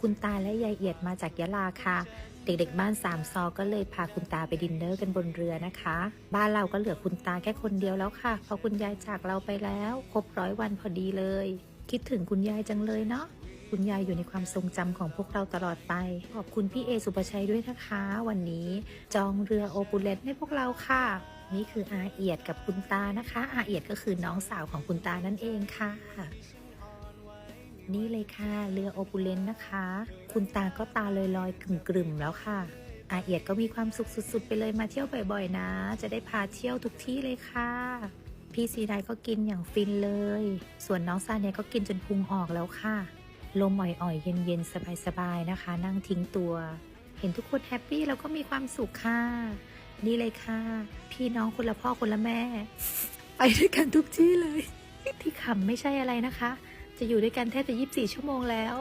คุณตาและยายเอียดมาจากยะลาค่ะ เด็กๆบ้านสามซอก็เลยพาคุณตาไปดินเนอร์กันบนเรือนะคะ บ้านเราก็เหลือคุณตาแค่คนเดียวแล้วค่ะ เพราะคุณยายจากเราไปแล้ว ครบร้อยวันพอดีเลย คิดถึงคุณยายจังเลยเนาะคุณยายอยู่ในความทรงจำของพวกเราตลอดไป ขอบคุณพี่เอสุปชัยด้วยนะคะ วันนี้จองเรือโอปูเลนให้พวกเราค่ะ นี่คืออาเอียดกับคุณตานะคะ อาเอียดก็คือน้องสาวของคุณตานั่นเองค่ะ นี่เลยค่ะ เรือโอปูเลนนะคะ คุณตาก็ตาลอยลอยๆกลึ่มๆแล้วค่ะอาเอียดก็มีความสุขสุด ๆ ไปเลยมาเที่ยวบ่อยๆนะ จะได้พาเที่ยวทุกที่เลยค่ะ พี่ซีไดก็กินอย่างฟินเลย ส่วนน้องซาเนี่ยก็กินจนพุงออกแล้วค่ะ ลมอ่อยๆ เย็นๆ สบายๆ นะคะ นั่งทิ้งตัว เห็นทุกคนแฮปปี้แล้วก็มีความสุขค่ะ นี่เลยค่ะ พี่น้องคนละพ่อคนละแม่ ไปด้วยกันทุกที่เลย ที่ขำไม่ใช่อะไรนะคะ จะอยู่ด้วยกันแทบจะ 24 ชั่วโมงแล้ว